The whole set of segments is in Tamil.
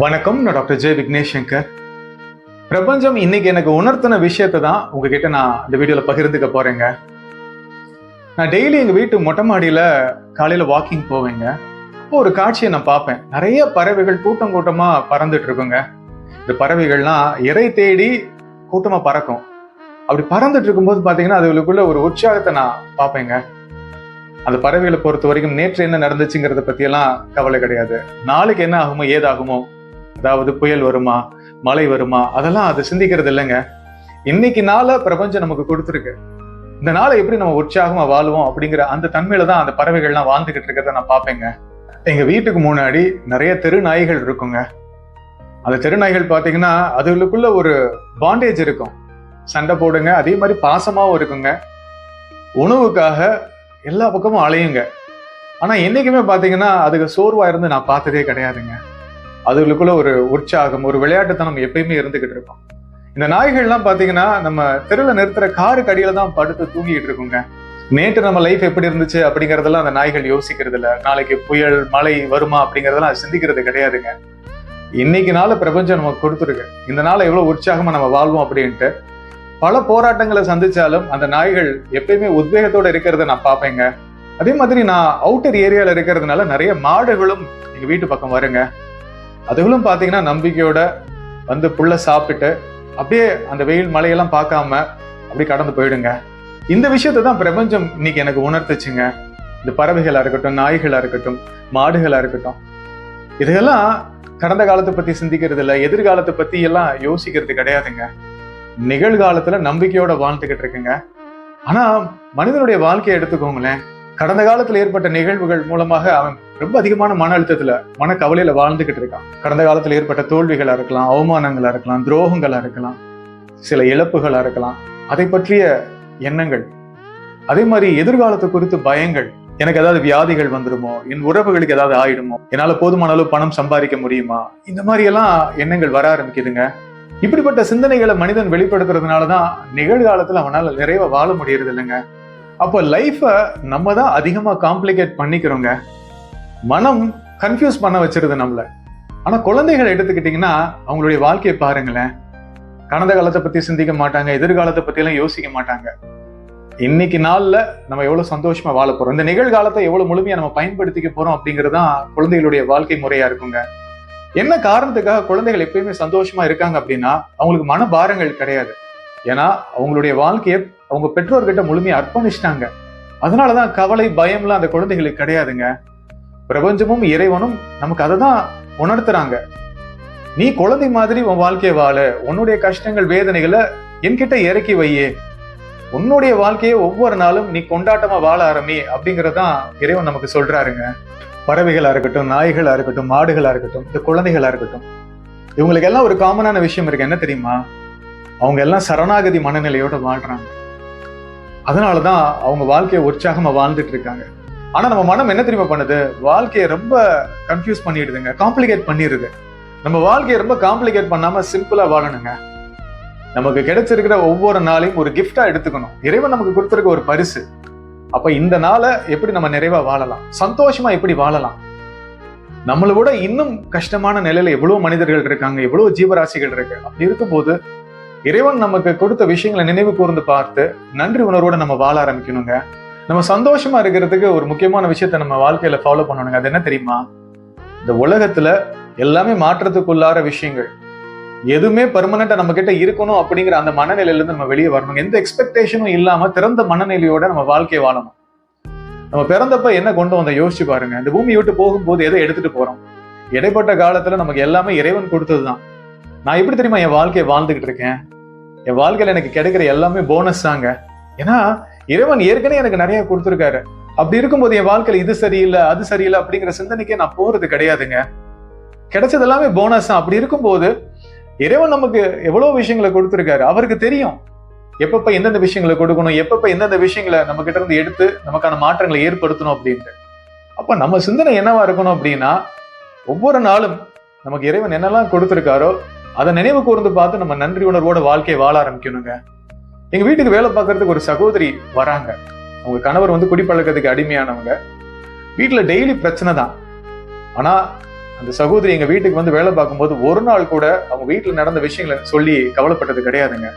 வணக்கம் நான் டாக்டர் ஜெய் விக்னேஷ் சங்கர் பிரபஞ்சம் இன்னைக்கு எனக்கு உணர்த்தின விஷயத்தை தான் உங்ககிட்ட நான் இந்த வீடியோவில் பகிர்ந்துக்க போறேங்க. நான் டெய்லி எங்கள் வீட்டு மொட்டை மாடியில் காலையில் வாக்கிங் போவேங்க. அப்போ ஒரு காட்சியை நான் பார்ப்பேன். நிறைய பறவைகள் கூட்டம் கூட்டமாக பறந்துட்டு இருக்குங்க. இந்த பறவைகள்லாம் இறை தேடி கூட்டமாக பறக்கும். அப்படி பறந்துட்டு இருக்கும்போது பார்த்தீங்கன்னா அதுகளுக்குள்ள ஒரு உற்சாகத்தை நான் பார்ப்பேங்க. அந்த பறவைகளை பொறுத்த வரைக்கும் நேற்று என்ன நடந்துச்சுங்கிறத பற்றியெல்லாம் கவலை கிடையாது. நாளைக்கு என்ன ஆகுமோ ஏதாகுமோ அதாவது புயல் வருமா மழை வருமா அதெல்லாம் அது சிந்திக்கிறது இல்லைங்க. இன்னைக்கு நாள பிரபஞ்சம் நமக்கு கொடுத்துருக்கு. இந்த நாளை எப்படி நம்ம உற்சாகமா வாழ்வோம் அப்படிங்கிற அந்த தன்மையில தான் அந்த பறவைகள்லாம் வாழ்ந்துகிட்டு இருக்கிறத நான் பார்ப்பேங்க. எங்க வீட்டுக்கு முன்னாடி நிறைய தெரு நாய்கள் இருக்குங்க. அந்த தெரு நாய்கள் பார்த்தீங்கன்னா அதுகளுக்குள்ள ஒரு பாண்டேஜ் இருக்கும். சண்டை போடுங்க அதே மாதிரி பாசமாகவும் இருக்குங்க. உணவுக்காக எல்லா பக்கமும் அலையுங்க. ஆனா என்னைக்குமே பாத்தீங்கன்னா அதுக்கு சோர்வா இருந்து நான் பார்த்ததே கிடையாதுங்க. அதுகளுக்குள்ள ஒரு உற்சாகம் ஒரு விளையாட்டுத்தனம் எப்பயுமே இருந்துகிட்டு இருக்கும். இந்த நாய்கள்லாம் பாத்தீங்கன்னா நம்ம தெருவில் நிறுத்துற காருக்கு அடியில தான் படுத்து தூங்கிட்டு இருக்குங்க. நேற்று நம்ம லைஃப் எப்படி இருந்துச்சு அப்படிங்கறதெல்லாம் அந்த நாய்கள் யோசிக்கிறது இல்ல. நாளைக்கு புயல் மழை வருமா அப்படிங்கறதெல்லாம் சிந்திக்கிறது கிடையாதுங்க. இன்னைக்கு நாள் பிரபஞ்சம் நமக்கு கொடுத்துருக்கு. இந்த நாளை எவ்வளவு உற்சாகமா நம்ம வாழ்வோம் அப்படின்ட்டு பல போராட்டங்களை சந்திச்சாலும் அந்த நாய்கள் எப்பயுமே உத்வேகத்தோட இருக்கிறத நான் பார்ப்பேங்க. அதே மாதிரி நான் அவுட்டர் ஏரியால இருக்கிறதுனால நிறைய மாடுகளும் எங்க வீட்டு பக்கம் வருங்க. அதுகளும் பார்த்தீங்கன்னா நம்பிக்கையோட வந்து புள்ள சாப்பிட்டுட்டு அப்படியே அந்த வெயில் மழையெல்லாம் பார்க்காம அப்படி கடந்து போயிடுங்க. இந்த விஷயத்தை தான் பிரபஞ்சம் இன்னைக்கு எனக்கு உணர்த்துச்சுங்க. இந்த பறவைகளா இருக்கட்டும் நாய்களா இருக்கட்டும் மாடுகளா இருக்கட்டும். இதெல்லாம் கடந்த காலத்தை பத்தி சிந்திக்கிறது இல்ல எதிர்காலத்தை பத்தி எல்லாம் யோசிக்கிறது கிடையாதுங்க. நிகழ்காலத்துல நம்பிக்கையோட வாழ்ந்துகிட்டு இருக்குங்க. ஆனா மனிதனுடைய வாழ்க்கையை எடுத்துக்கோங்களேன். கடந்த காலத்துல ஏற்பட்ட நிகழ்வுகள் மூலமாக அவன் ரொம்ப அதிகமான மன அழுத்தத்துல மன கவலையில வாழ்ந்துகிட்டு இருக்கான். கடந்த காலத்துல ஏற்பட்ட தோல்விகளா இருக்கலாம் அவமானங்களா இருக்கலாம் துரோகங்களா இருக்கலாம் சில இழப்புகளா இருக்கலாம். அதை பற்றிய எண்ணங்கள் அதே மாதிரி எதிர்காலத்தை குறித்து பயங்கள் எனக்கு ஏதாவது வியாதிகள் வந்துருமோ என் உறவுகளுக்கு ஏதாவது ஆயிடுமோ என்னால போதுமான அளவு பணம் சம்பாதிக்க முடியுமா இந்த மாதிரி எல்லாம் எண்ணங்கள் வர ஆரம்பிக்குதுங்க. இப்படிப்பட்ட சிந்தனைகளை மனிதன் வெளிப்படுத்துறதுனால தான் நிகழ்காலத்துல அவனால நிறைவா வாழ முடியறது இல்லைங்க அப்போ லைஃபை நம்ம தான் அதிகமா காம்ப்ளிகேட் பண்ணிக்கிறோங்க. மனம் கன்ஃபியூஸ் பண்ண வச்சிருது நம்மள. ஆனா குழந்தைகளை எடுத்துக்கிட்டீங்கன்னா அவங்களுடைய வாழ்க்கையை பாருங்களேன். கடந்த காலத்தை பத்தி சிந்திக்க மாட்டாங்க எதிர்காலத்தை பத்தி எல்லாம் யோசிக்க மாட்டாங்க. இன்னைக்கு நாள்ல நம்ம எவ்வளவு சந்தோஷமா வாழ போறோம். இந்த நிகழ்காலத்தை எவ்வளவு முழுமையா நம்ம பயன்படுத்திக்க போறோம் அப்படிங்கிறது தான் குழந்தைகளுடைய வாழ்க்கை முறையா இருக்குங்க. என்ன காரணத்துக்காக குழந்தைகள் எப்பயுமே சந்தோஷமா இருக்காங்க அப்படின்னா அவங்களுக்கு மனபாரங்கள் கிடையாது. ஏன்னா அவங்களுடைய வாழ்க்கையை அவங்க பெற்றோர்கிட்ட முழுமையா அர்ப்பணிச்சிட்டாங்க. அதனாலதான் கவலை பயம்லாம் அந்த குழந்தைகளுக்கு கிடையாதுங்க. பிரபஞ்சமும் இறைவனும் நமக்கு அதை தான் உணர்த்துறாங்க. நீ குழந்தை மாதிரி உன் வாழ்க்கையை வாழ உன்னுடைய கஷ்டங்கள் வேதனைகளை என்கிட்ட இறக்கி வையே. உன்னுடைய வாழ்க்கையை ஒவ்வொரு நாளும் நீ கொண்டாட்டமா வாழ ஆரம்பி அப்படிங்கறதான் இறைவன் நமக்கு சொல்றாருங்க. பறவைகளா இருக்கட்டும் நாய்களா இருக்கட்டும் மாடுகளா இருக்கட்டும் இந்த குழந்தைகளா இருக்கட்டும். இவங்களுக்கு எல்லாம் ஒரு காமனான விஷயம் இருக்கு. என்ன தெரியுமா? அவங்க எல்லாம் சரணாகதி மனநிலையோட வாழ்றாங்க. அதனாலதான் அவங்க வாழ்க்கையை உற்சாகமா வாழ்ந்துட்டு இருக்காங்க. ஆனா நம்ம மனம் என்ன தெரியுமா பண்ணுது? வாழ்க்கையை ரொம்ப கன்ஃபியூஸ் பண்ணிடுதுங்க. காம்ப்ளிகேட் பண்ணிடுது நம்ம வாழ்க்கையை ரொம்ப காம்ப்ளிகேட் பண்ணாம சிம்பிளா வாழணுங்க. நமக்கு கிடைச்சிருக்கிற ஒவ்வொரு நாளையும் ஒரு கிஃப்டா எடுத்துக்கணும். இறைவன் நமக்கு கொடுத்திருக்க ஒரு பரிசு. அப்ப இந்த நாளை எப்படி நம்ம நிறைவா வாழலாம்? சந்தோஷமா எப்படி வாழலாம்? நம்மளை விட இன்னும் கஷ்டமான நிலையில எவ்வளவு மனிதர்கள் இருக்காங்க எவ்வளவு ஜீவராசிகள் இருக்கு. அப்படி இருக்கும்போது இறைவன் நமக்கு கொடுத்த விஷயங்களை நினைவு கூர்ந்து பார்த்து நன்றி உணர்வோட நம்ம வாழ ஆரம்பிக்கணுங்க. நம்ம சந்தோஷமா இருக்கிறதுக்கு ஒரு முக்கியமான விஷயத்த நம்ம வாழ்க்கையில ஃபாலோ பண்ணணுங்க. அது என்ன தெரியுமா? இந்த உலகத்துல எல்லாமே மாற்றத்துக்குள்ளார விஷயங்கள். எதுவுமே பெர்மனண்டா நம்ம கிட்ட இருக்கணும் அப்படிங்கிற அந்த மனநிலையிலேருந்து நம்ம வெளியே வரணும் எந்த எக்ஸ்பெக்டேஷனும் இல்லாம திறந்த மனநிலையோட நம்ம வாழ்க்கையை வாழணும். நம்ம பிறந்தப்ப என்ன கொண்டு வந்த யோசிச்சு பாருங்க. இந்த பூமி விட்டு போகும்போது எதை எடுத்துட்டு போறோம்? இடைப்பட்ட காலத்துல நமக்கு எல்லாமே இறைவன் கொடுத்ததுதான். நான் எப்படி தெரியுமா என் வாழ்க்கையை வாழ்ந்துகிட்டு இருக்கேன்? என் வாழ்க்கையில எனக்கு கிடைக்கிற எல்லாமே போனஸ் தாங்க. ஏன்னா இறைவன் ஏற்கனவே எனக்கு நிறைய கொடுத்துருக்காரு. அப்படி இருக்கும்போது என் வாழ்க்கையில இது சரியில்லை அது சரியில்லை அப்படிங்கிற சிந்தனைக்கே நான் போறது கிடையாதுங்க. கிடைச்சது எல்லாமே போனஸ் தான். அப்படி இருக்கும்போது இறைவன் நமக்கு எவ்வளவு விஷயங்களை கொடுத்துருக்காரு? அவருக்கு தெரியும். எப்பப்ப எந்தெந்த விஷயங்களை கொடுக்கணும் எப்பப்ப எந்தெந்த விஷயங்களை நம்ம கிட்ட இருந்து எடுத்து நமக்கான மாற்றங்களை ஏற்படுத்தணும் அப்படின்ட்டு. அப்ப நம்ம சிந்தனை என்னவா இருக்கணும் அப்படின்னா ஒவ்வொரு நாளும் நமக்கு இறைவன் என்னெல்லாம் கொடுத்துருக்காரோ அதை நினைவு கூர்ந்து பார்த்து நம்ம நன்றி உணர்வோட வாழ்க்கையை வாழ ஆரம்பிக்கணுங்க. எங்க வீட்டுக்கு வேலை பார்க்கறதுக்கு ஒரு சகோதரி வராங்க. அவங்க கணவர் வந்து குடிப்பழக்கத்துக்கு அடிமையானவங்க. வீட்டுல டெய்லி பிரச்சனை தான். ஆனா அந்த சகோதரி எங்க வீட்டுக்கு வந்து வேலை பார்க்கும்போது ஒரு நாள் கூட அவங்க வீட்டுல நடந்த விஷயங்களை சொல்லி கவலைப்பட்டது கிடையாதுங்க.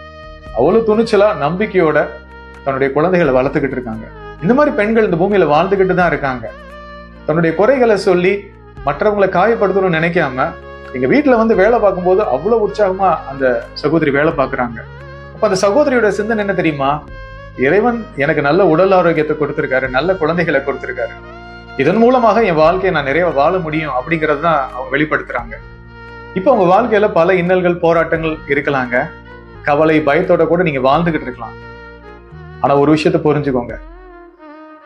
அவ்வளவு துணிச்சலா நம்பிக்கையோட தன்னுடைய குழந்தைகளை வளர்த்துக்கிட்டு இருக்காங்க. இந்த மாதிரி பெண்கள் இந்த பூமியில வாழ்ந்துக்கிட்டு தான் இருக்காங்க. தன்னுடைய குறைகளை சொல்லி மற்றவங்களை காயப்படுத்தணும்னு நினைக்காம எங்க வீட்டுல வந்து வேலை பார்க்கும்போது அவ்வளவு உற்சாகமா அந்த சகோதரி வேலை பார்க்கறாங்க. அப்ப அந்த சகோதரியோட சிந்தனை என்ன தெரியுமா? இறைவன் எனக்கு நல்ல உடல் ஆரோக்கியத்தை கொடுத்திருக்காரு நல்ல குழந்தைகளை கொடுத்திருக்காரு. இதன் மூலமாக என் வாழ்க்கையை நான் நிறைய வாழ முடியும் அப்படிங்கிறது தான் அவங்க வெளிப்படுத்துறாங்க. இப்போ உங்க வாழ்க்கையில பல இன்னல்கள் போராட்டங்கள் இருக்கலாங்க. கவலை பயத்தோட கூட நீங்க வாழ்ந்துகிட்டு இருக்கலாம். ஆனா ஒரு விஷயத்த புரிஞ்சுக்கோங்க.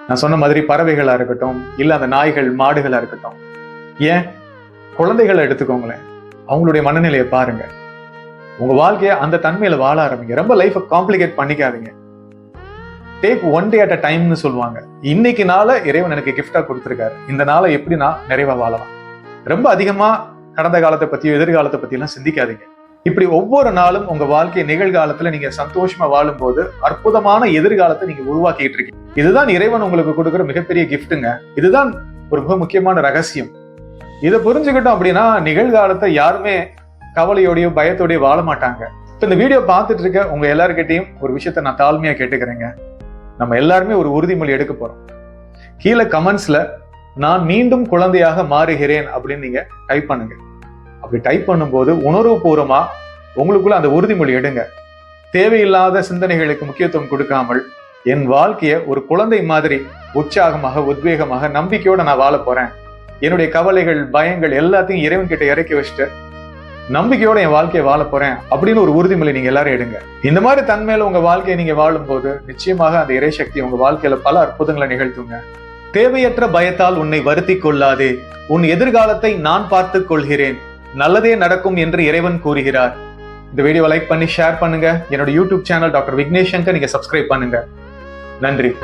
நான் சொன்ன மாதிரி பறவைகளா இருக்கட்டும் இல்ல அந்த நாய்கள் மாடுகளா இருக்கட்டும். ஏன்? குழந்தைகளை எடுத்துக்கோங்களேன். அவங்களுடைய மனநிலையை பாருங்க. உங்க வாழ்க்கைய அந்த தன்மையில வாழ ஆரம்பிங்க. ரொம்ப லைஃபை காம்ப்ளிகேட் பண்ணிக்காதீங்க. Take one day at a டைம்னு சொல்லுவாங்க. இன்னைக்கு நாள இறைவன் எனக்கு கிஃப்டா கொடுத்துருக்காரு. இந்த நாளை எப்படி நான் நிறைவா வாழலாம்? ரொம்ப அதிகமா கடந்த காலத்தை பத்தியோ எதிர்காலத்தை பத்தியெல்லாம் சிந்திக்காதீங்க. இப்படி ஒவ்வொரு நாளும் உங்க வாழ்க்கை நிகழ்காலத்துல நீங்க சந்தோஷமா வாழும்போது அற்புதமான எதிர்காலத்தை நீங்க உருவாக்கிட்டு இருக்கீங்க. இதுதான் இறைவன் உங்களுக்கு கொடுக்குற மிகப்பெரிய கிஃப்ட்டுங்க இதுதான் ஒரு மிக முக்கியமான ரகசியம். இதை புரிஞ்சுக்கிட்டோம் அப்படின்னா நிகழ்காலத்தை யாருமே கவலையோடயோ பயத்தோடயோ வாழ மாட்டாங்க. இப்போ இந்த வீடியோ பார்த்துட்டு இருக்க உங்க எல்லாருக்கிட்டையும் ஒரு விஷயத்த நான் தாழ்மையா கேட்டுக்கிறேங்க. நம்ம எல்லாருமே ஒரு உறுதிமொழி எடுக்க போறோம். கீழே கமெண்ட்ஸ்ல நான் மீண்டும் குழந்தையாக மாறுகிறேன் அப்படின்னு நீங்க டைப் பண்ணுங்க. அப்படி டைப் பண்ணும்போது உணர்வுபூர்வமா உங்களுக்குள்ள அந்த உறுதிமொழி எடுங்க. தேவையில்லாத சிந்தனைகளுக்கு முக்கியத்துவம் கொடுக்காமல் என் வாழ்க்கைய ஒரு குழந்தை மாதிரி உற்சாகமாக உத்வேகமாக நம்பிக்கையோட நான் வாழ போறேன். என்னுடைய கவலைகள் பயங்கள் எல்லாத்தையும் இறைவன் கிட்ட இறக்கி வச்சுட்டு நம்பிக்கையோட என் வாழ்க்கையை வாழ போறேன் அப்படின்னு ஒரு உறுதிமொழி நீங்க எல்லாரும் எடுங்க. இந்த மாதிரி தன்மையில உங்க வாழ்க்கையை நீங்க வாழும்போது நிச்சயமாக அந்த இறைசக்தி உங்க வாழ்க்கையில பல அற்புதங்களை நிகழ்த்துங்க. தேவையற்ற பயத்தால் உன்னை வருத்தி கொள்ளாதே. உன் எதிர்காலத்தை நான் பார்த்து கொள்கிறேன். நல்லதே நடக்கும் என்று இறைவன் கூறுகிறார். இந்த வீடியோ லைக் பண்ணி ஷேர் பண்ணுங்க. என்னோட YouTube channel doctor Vignesh Shankar நீங்க சப்ஸ்கிரைப் பண்ணுங்க. நன்றி.